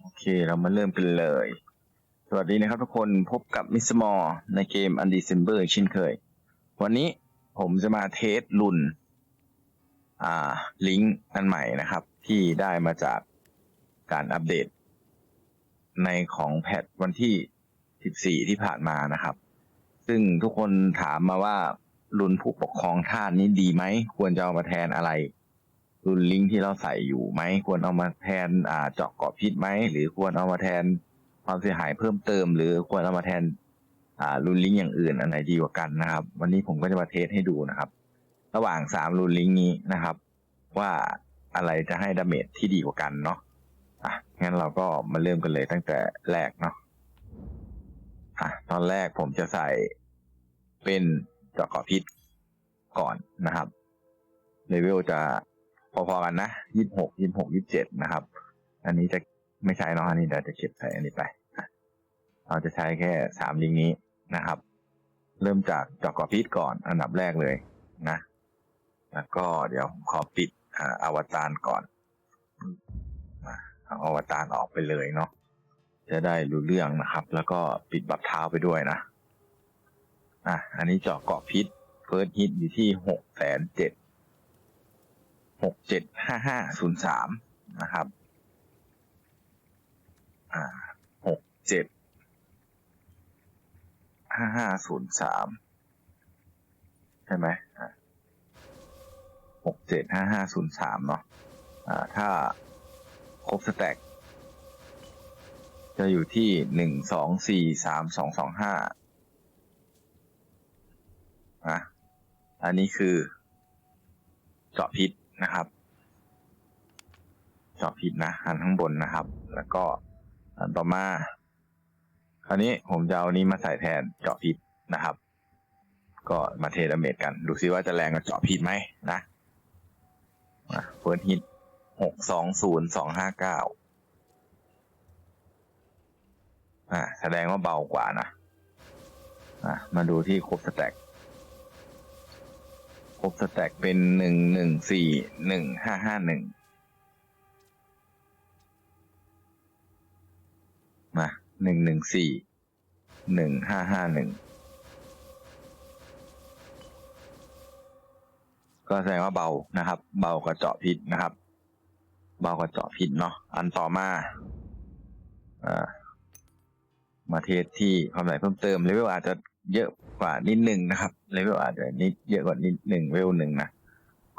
โอเคเรามาเริ่มกันเลย สวัสดีนะครับทุกคนพบกับมิสมอร์ในเกม Undecember เช่นเคย วันนี้ผมจะมาเทสรุ่น อ่า ลิงก์อันใหม่นะครับ ที่ได้มาจากการอัปเดต ในของแพทวันที่ 14 ที่ผ่านมานะครับ ซึ่งทุกคนถามมาว่ารุ่นผู้ปกครองทาสนี้ดีไหม ควรจะเอามาแทนอะไร รุ่นลิงก์ที่เราใส่อยู่ไหมควรเอามาแทนอ่าเจาะเกาะพิษไหมหรือควรเอามาแทนความเสียหายเพิ่มเติม หรือควรเอามาแทนอ่ารุ่นลิงก์อย่างอื่นอันไหนดีกว่ากันนะครับ วันนี้ผมก็จะมาเทสให้ดูนะครับ ระหว่างสามรุ่นลิงก์นี้นะครับ ว่าอะไรจะให้ดาเมจที่ดีกว่ากันเนาะอะงั้นเราก็มาเริ่มกันเลยตั้งแต่แรกเนาะอะตอนแรกผมจะใส่เป็นเจาะเกาะพิษก่อนนะครับเลเวลจะ พอๆกันนะยี่สิบหกยี่สิบหกยี่สิบเจ็ดนะครับ อันนี้จะไม่ใช้เนาะอันนี้เดี๋ยวจะเก็บใส่อันนี้ไป เราจะใช้แค่สามลิงก์นี้นะครับ เริ่มจากจาะเกาะพิษก่อนอันดับแรกเลยนะ แล้วก็เดี๋ยวขอปิดอวตารก่อนเอาอวตารออกไปเลยเนาะจะได้รู้เรื่องนะครับ แล้วก็ปิดบับเท้าไปด้วยนะ อะ อันนี้เจาะเกาะพิษเฟิร์สฮิตอยู่ที่หกแสนเจ็ด หกเจ็ดห้าห้าศูนย์สามนะครับ อ่าหกเจ็ดห้าห้าศูนย์สามใช่ไหมอะหกเจ็ดห้าห้าศูนย์สามเนาะ อ่า ถ้าครบสแต็กจะอยู่ที่หนึ่งสองสี่สามสองสองห้าอะอันนี้คือเจาะพิษ นะครับเจาะพิษนะอันข้างบนนะครับ แล้วก็อันต่อมา คราวนี้ผมจะเอานี้มาใส่แทนเจาะพิษนะครับ ก็มาเทดาเมจกัน ดูซิว่าจะแรงกับเจาะพิษไหมนะเฟิร์สฮิตหกสองศูนย์สองห้าเก้าอ่าแสดงว่าเบากว่านะอะมาดูที่ครบสแต็ก ครบสแต็กเป็นหนึ่งหนึ่งสี่หนึ่งห้าห้าหนึ่งนะหนึ่งหนึ่งสี่หนึ่งห้าห้าหนึ่งก็แสดงว่าเบานะครับ เบากว่าเจาะพิษนะครับ เบากว่าเจาะพิษเนาะอันต่อมาอ่ามาเทสที่ความไหลเพิ่มเติมเลเวลอาจจะ เยอะกว่านิดหนึ่งนะครับเลเวลอาจจะนิดเยอะกว่านิดหนึ่งเวลหนึ่งนะ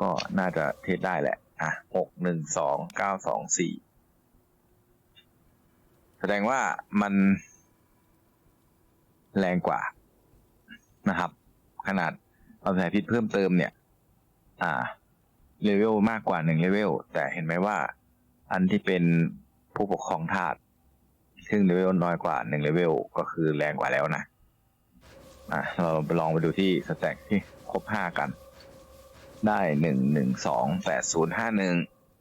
ก็น่าจะเทสได้แหละ อะหกหนึ่งสองเก้าสองสี่แสดงว่ามันแรงกว่านะครับ ขนาดความไหลพิษเพิ่มเติมเนี่ย อ่าเลเวลมากกว่าหนึ่งเลเวลแต่เห็นไหมว่า อันที่เป็นผู้ปกครองธาตุซึ่งเลเวลน้อยกว่าหนึ่งเลเวลก็คือแรงกว่าแล้วนะ อะเราไปลองไปดูที่สแต็กที่ครบห้ากัน ได้หนึ่งหนึ่งสองแปดศูนย์ห้าหนึ่ง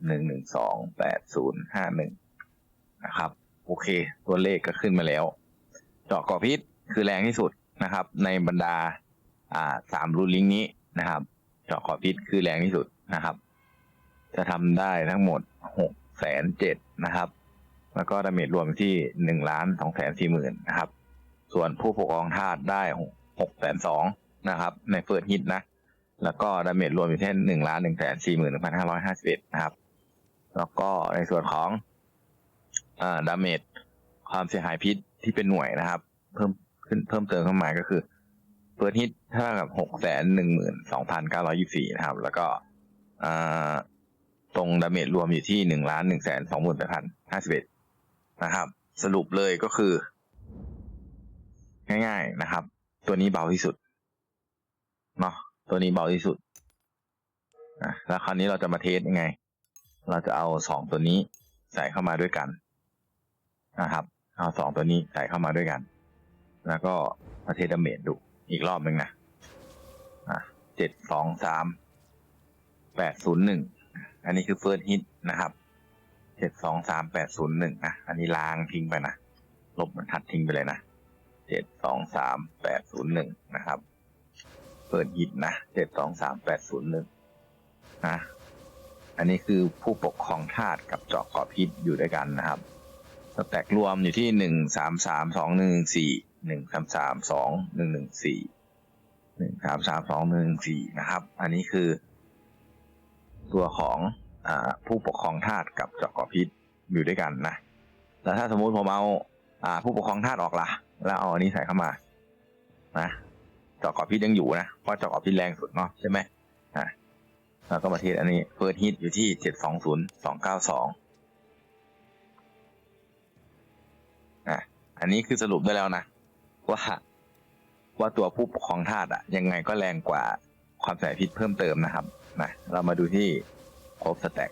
หนึ่งหนึ่งสองแปดศูนย์ห้าหนึ่งนะครับ โอเค ตัวเลขก็ขึ้นมาแล้วเจาะกอพิษคือแรงที่สุดนะครับ ในบรรดา อ่าสามรูลิงนี้นะครับ เจาะขอบพิษคือแรงที่สุดนะครับ จะทำได้ทั้งหมดหกแสนเจ็ดนะครับ แล้วก็ดาเมจรวมที่หนึ่งล้านสองแสนสี่หมื่นนะครับ ส่วนผู้ปกครองธาตุได้หก หกแสนสองนะครับ ในเฟิร์สฮิตนะ แล้วก็ดาเมจรวมอยู่ที่หนึ่งล้านหนึ่งแสนสี่หมื่นหนึ่งพันห้าร้อยห้าสิบเอ็ดนะครับ แล้วก็ในส่วนของอ่าดาเมจความเสียหายพิษที่เป็นหน่วยนะครับ เพิ่มขึ้นเพิ่มเติมเข้ามาก็คือเฟิร์สฮิตเท่ากับหกแสนหนึ่งหมื่นสองพันเก้าร้อยี่สี่นะครับ แล้วก็อ่าตรงดาเมจรวมอยู่ที่หนึ่งล้านหนึ่งแสนสองหมื่นแปดพันห้าสิบเอ็ดนะครับ สรุปเลยก็คือ ง่าย ๆนะครับ ตัวนี้เบาที่สุดเนาะตัวนี้เบาที่สุดอะแล้วคราวนี้เราจะมาเทสยังไง เราจะเอาสองตัวนี้ใส่เข้ามาด้วยกันนะครับ เอาสองตัวนี้ใส่เข้ามาด้วยกัน แล้วก็มาเทสดาเมจดูอีกรอบหนึ่งนะอะเจ็ดสองสามแปดศูนย์หนึ่งอันนี้คือเฟิร์สฮิตนะครับเจ็ดสองสามแปดศูนย์หนึ่งนะอันนี้ล้างทิ้งไปนะลบมันทัดทิ้งไปเลยนะ เจ็ดสองสามแปดศูนย์หนึ่งนะครับ เปิดฮิตนะเจ็ดสองสามแปดศูนย์หนึ่งนะอันนี้คือผู้ปกครองธาตุกับเจาะเกาะพิษอยู่ด้วยกันนะครับสแต็กรวมอยู่ที่หนึ่งสามสามสองหนึ่งสี่หนึ่งสามสามสองหนึ่งหนึ่งสี่หนึ่งสามสามสองหนึ่งสี่นะครับ อันนี้คือ ตัวของอผู้ปกครองธาตุกับเจาะเกาะพิษอยู่ด้วยกันนะแล้วถ้าสมมุติผมเอาอ่าผู้ปกครองธาตุออกล่ะ แล้วเอาอันนี้ใส่เข้ามานะจาะเกาะพิษยังอยู่นะเพราะจาะเกาะพิษแรงสุดเนาะใช่ไหมอ่าแล้วก็มาเทสอันนี้เฟิร์สฮิตอยู่ที่เจ็ดสองศูนย์สองเก้าสองอะอันนี้คือสรุปได้แล้วนะ ว่าว่าตัวผู้ปกครองธาตุอะยังไงก็แรงกว่าความใส่พิษเพิ่มเติมนะครับนะเรามาดูที่ครบสแต็ก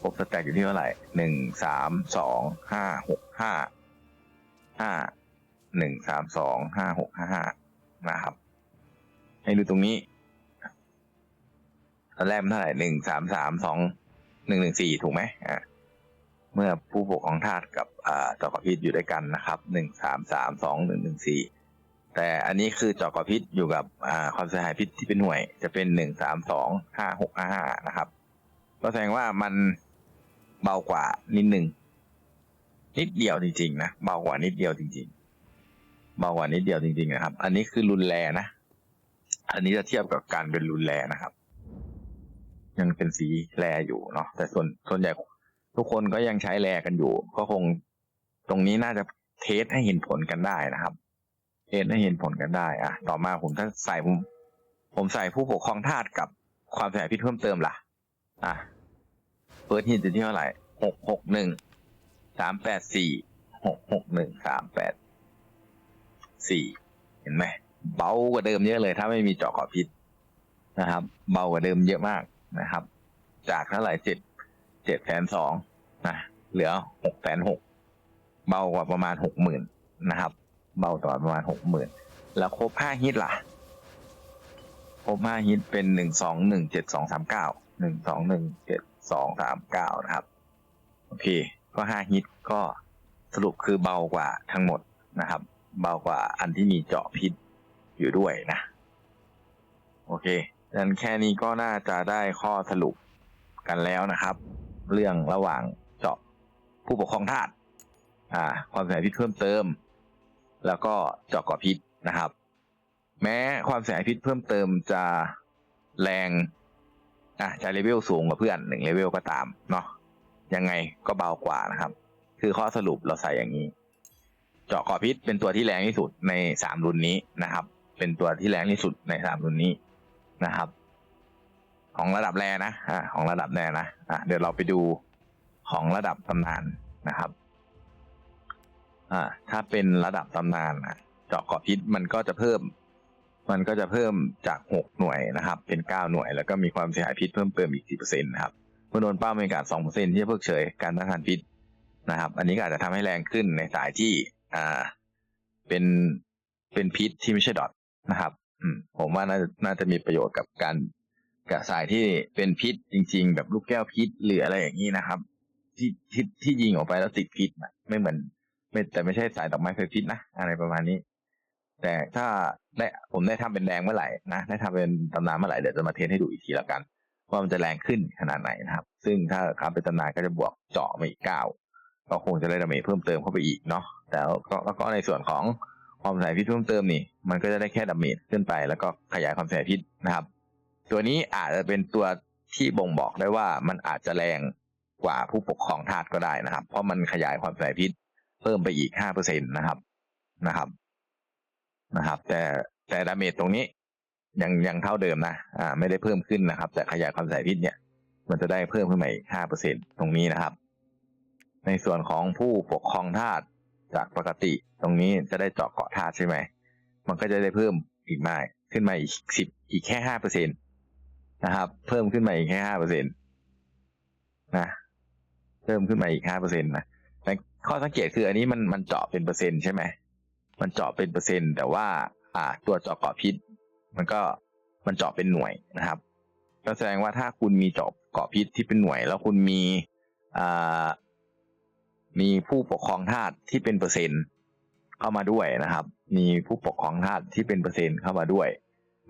ครบสแต็กอยู่ที่เท่าไหร่หนึ่งสามสองห้าหกห้า ห้าหนึ่งสามสองห้าหกห้าห้านะครับ ให้ดูตรงนี้ตอนแรกมันเท่าไหร่หนึ่งสามสามสองหนึ่งหนึ่งสี่ถูกไหมอ่าเมื่อผู้ปกครองธาตุกับจอกพิษอยู่ด้วยกันนะครับหนึ่งสามสามสองหนึ่งหนึ่งสี่แต่อันนี้คือจอกพิษอยู่กับความเสียหายพิษที่เป็นหน่วย จะเป็นหนึ่งสามสองห้าหกห้าห้านะครับ ก็แสดงว่ามันเบากว่านิดหนึ่ง นิดเดียวจริงๆนะเบากว่านิดเดียวจริง ๆ เบากว่านิดเดียวจริง ๆ นะครับ อันนี้คือรุนแรงนะอันนี้จะเทียบกับการเป็นรุนแรงนะครับ ยังเป็นสีแรอยู่เนาะแต่ส่วนส่วนใหญ่ทุกคนก็ยังใช้แลกันอยู่ ก็คงตรงนี้น่าจะเทสให้เห็นผลกันได้นะครับเทสให้เห็นผลกันได้อะต่อมาผมถ้าใส่ผมผมใส่ผู้ปกครองธาตุกับความเสียหายพิษเพิ่มเติมล่ะ อะเปิดฮิตอยู่ที่เท่าไหร่หกหกหนึ่ง สามแปดสี่หกหกหนึ่งสามแปดสี่เห็นไหมเบากว่าเดิมเยอะเลย ถ้าไม่มีเจาะเกาะพิษนะครับ เบากว่าเดิมเยอะมากนะครับ จากเท่าไหร่เจ็ดเจ็ดแสนสองนะเหลือหกแสนหกเบากว่าประมาณหกหมื่นนะครับ เบาต่อประมาณหกหมื่นแล้วครบห้าฮิตล่ะครบห้าฮิตเป็นหนึ่งสองหนึ่งเจ็ดสองสามเก้าหนึ่งสองหนึ่งเจ็ดสองสามเก้านะครับ โอเค ก็ห้าฮิตก็สรุปคือเบากว่าทั้งหมดนะครับ เบากว่าอันที่มีเจาะพิษอยู่ด้วยนะ โอเคดังนั้นแค่นี้ก็น่าจะได้ข้อสรุปกันแล้วนะครับ เรื่องระหว่างเจาะผู้ปกครองธาตุอ่า ความเสียหายพิษเพิ่มเติม แล้วก็เจาะกาะพิษนะครับ แม้ความเสียหายพิษเพิ่มเติมจะแรงอะจะเลเวลสูงกว่าเพื่อนหนึ่งเลเวลก็ตามเนาะ ยังไงก็เบากว่านะครับ คือข้อสรุปเราใส่อย่างนี้ เจาะกาะพิษเป็นตัวที่แรงที่สุดในสามรุ่นนี้นะครับ เป็นตัวที่แรงที่สุดในสามรุ่นนี้นะครับ ของระดับแรนะอ่าของระดับแรนะอะเดี๋ยวเราไปดูของระดับตำนานนะครับอ่าถ้าเป็นระดับตำนานนะเจาะกาะพิษมันก็จะเพิ่ม มันก็จะเพิ่มจากหกหน่วยนะครับ เป็นเก้าหน่วย แล้วก็มีความเสียหายพิษเพิ่มเติมอีกสี่เปอร์เซ็นต์ครับ เมื่อโดนเป้าเป็นการสองเปอร์เซ็นที่จะเพิกเฉยการต้านทานพิษนะครับ อันนี้ก็อาจจะทำให้แรงขึ้นในสายที่อ่าเป็นเป็นพิษที่ไม่ใช่ดอทนะครับอืผมว่าน่าจะน่าจะมีประโยชน์กับการกับสายที่เป็นพิษจริง ๆ แบบลูกแก้วพิษหรืออะไรอย่างนี้นะครับ ที่ที่ที่ยิงออกไปแล้วติดพิษนะไม่เหมือนไม่แต่ไม่ใช่สายดอกไม้ไฟพิษนะอะไรประมาณนี้ แต่ถ้าได้ผมได้ทำเป็นแดงเมื่อไหร่นะได้ทำเป็นตำนานเมื่อไหร่เดี๋ยวจะมาเทสให้ดูอีกทีละกัน ว่ามันจะแรงขึ้นขนาดไหนนะครับ ซึ่งถ้าทำเป็นตำนานก็จะบวกเจาะมาอีกเก้าก็คงจะได้ดาเมจเพิ่มเติมเข้าไปอีกเนาะแต่แล้วก็ในส่วนของความสายพิษเพิ่มเติมนี่ มันก็จะได้แค่ดาเมจขึ้นไป แล้วก็ขยายความสายพิษนะครับ ตัวนี้อาจจะเป็นตัวที่บ่งบอกได้ว่ามันอาจจะแรงกว่าผู้ปกครองธาตุก็ได้นะครับ เพราะมันขยายความสายพิษเพิ่มไปอีกห้าเปอร์เซ็นตนะครับนะครับนะครับ แต่แต่ดาเมจตรงนี้ ยังยังเท่าเดิมนะ อ่า ไม่ได้เพิ่มขึ้นนะครับ แต่ขยายความสายพิษเนี่ย มันจะได้เพิ่มขึ้นมาอีกห้าเปอร์เซ็นตรงนี้นะครับ ในส่วนของผู้ปกครองธาตุจากปกติตรงนี้จะได้เจาะเกาะธาตุใช่ไหม มันก็จะได้เพิ่มอีกมากขึ้นมาอีกสิบอีกแค่ห้าเปอร์เซ็นตนะครับ เพิ่มขึ้นมาอีกแค่ห้าเปอร์เซ็นตนะ เพิ่มขึ้นมาอีกห้าเปอร์เซ็นตนะแต่ข้อสังเกตคืออันนี้มันมันเจาะเป็นเปอร์เซ็นต์ใช่ไหม มันเจาะเป็นเปอร์เซ็นต์แต่ว่า อ่า ตัวเจาะเกาะพิษ มันก็มันเจาะเป็นหน่วยนะครับ ก็แสดงว่าถ้าคุณมีเจาะเกาะพิษที่เป็นหน่วย แล้วคุณมีอ่ามีผู้ปกครองธาตุที่เป็นเปอร์เซ็นต์เข้ามาด้วยนะครับ มีผู้ปกครองธาตุที่เป็นเปอร์เซ็นต์เข้ามาด้วย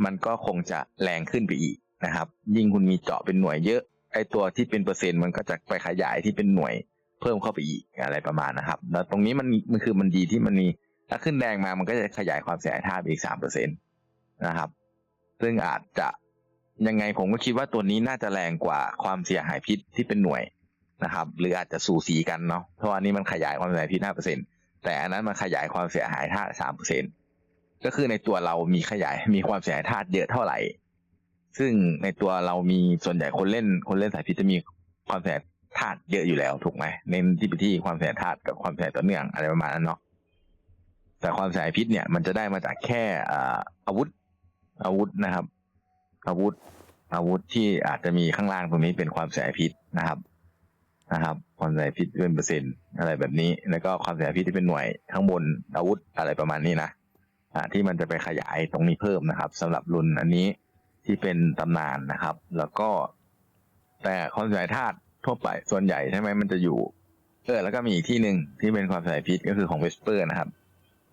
มันก็คงจะแรงขึ้นไปอีกนะครับ ยิ่งคุณมีเจาะเป็นหน่วยเยอะไอตัวที่เป็นเปอร์เซ็นต์มันก็จะไปขยายที่เป็นหน่วยเพิ่มเข้าไปอีกอะไรประมาณนะครับ แล้วตรงนี้มันมันคือมันดีที่มันมีถ้าขึ้นแดงมามันก็จะขยายความเสียหายธาตุไปอีกสามเปอร์เซ็นต์ นะครับ ซึ่งอาจจะยังไงผมก็คิดว่าตัวนี้น่าจะแรงกว่าความเสียหายพิษที่เป็นหน่วยนะครับ หรืออาจจะสูสีกันเนาะเพราะว่านี้มันขยายความเสียหายพิษห้าเปอร์เซ็นแต่อันนั้นมันขยายความเสียหายธาตุสามเปอร์เซ็นก็คือในตัวเรามีขยายมีความเสียหายธาตุเยอะเท่าไหร่ ซึ่งในตัวเรามีส่วนใหญ่คนเล่นคนเล่นสายพิษจะมีความเสียหายธาตุเยอะอยู่แล้วถูกไหมเน้นที่ไปที่ความเสียหายธาตุกับความเสียหายต่อเนื่องอะไรประมาณนั้นเนาะแต่ความเสียหายพิษเนี่ยมันจะได้มาจากแค่อาวุธ อาวุธนะครับ อาวุธ อาวุธที่อาจจะมีข้างล่างตรงนี้เป็นความเสียหายพิษนะครับนะครับ ความเสียหายพิษเกินเปอร์เซ็นต์อะไรแบบนี้ แล้วก็ความเสียหายพิษที่เป็นหน่วยข้างบนอาวุธอะไรประมาณนี้นะอ่าที่มันจะไปขยายตรงนี้เพิ่มนะครับสำหรับรุ่นอันนี้ที่เป็นตำนานนะครับ แล้วก็ แต่ความเสียธาตุทั่วไปส่วนใหญ่ใช่ไหมมันจะอยู่เออแล้วก็มีอีกที่หนึ่งที่เป็นความเสียหายพิษก็คือของเวสเปอร์นะครับ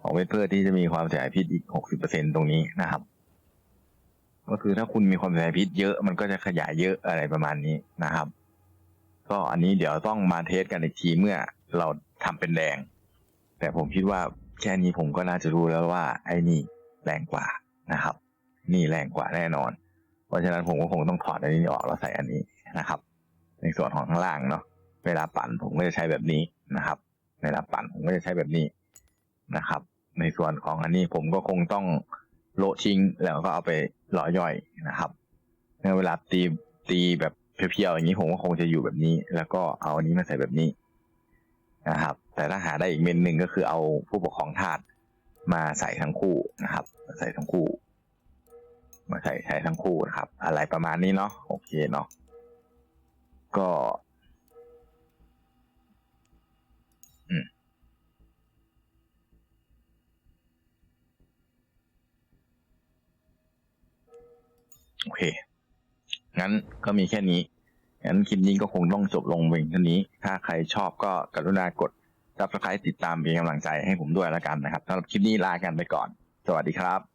ของเวสเปอร์ที่จะมีความเสียพิษอีกหกสิบเปอร์เซ็นตรงนี้นะครับ ก็คือถ้าคุณมีความเสียหายพิษเยอะมันก็จะขยายเยอะอะไรประมาณนี้นะครับ ก็อันนี้เดี๋ยวต้องมาเทสกันอีกทีเมื่อเราทำเป็นแดง แต่ผมคิดว่าแค่นี้ผมก็น่าจะรู้แล้วว่า ไอ้นี่แรงกว่านะครับ นี่แรงกว่าแน่นอน เพราะฉะนั้นผมก็คงต้องถอดอันนี้ออกแล้วใส่อันนี้นะครับ ในส่วนของข้างล่างเนาะเวลาปั่นผมก็จะใช้แบบนี้นะครับ เวลาปั่นผมก็จะใช้แบบนี้นะครับ ในส่วนของอันนี้ผมก็คงต้อง โละทิ้งแล้วก็เอาไปหล่อย่อยนะครับเวลาตีตีแบบเพียวๆอย่างนี้ผมก็คงจะอยู่แบบนี้ แล้วก็เอาอันนี้มาใส่แบบนี้นะครับ แต่ถ้าหาได้อีกเมนหนึ่งก็คือเอาผู้ปกครองธาตุมาใส่ทั้งคู่นะครับ ใส่ทั้งคู่ มาใส่ใช้ทั้งคู่นะครับ อะไรประมาณนี้เนาะโอเคเนาะก็ เค งั้นก็มีแค่นี้งั้นคลิปนี้ก็คงต้องจบลงเพียงเท่านี้ ถ้าใครชอบก็กรุณากดซับสไครต์ติดตามเป็นกำลังใจให้ผมด้วยแล้วกันนะครับสำหรับคลิปนี้ลากันไปก่อน สวัสดีครับ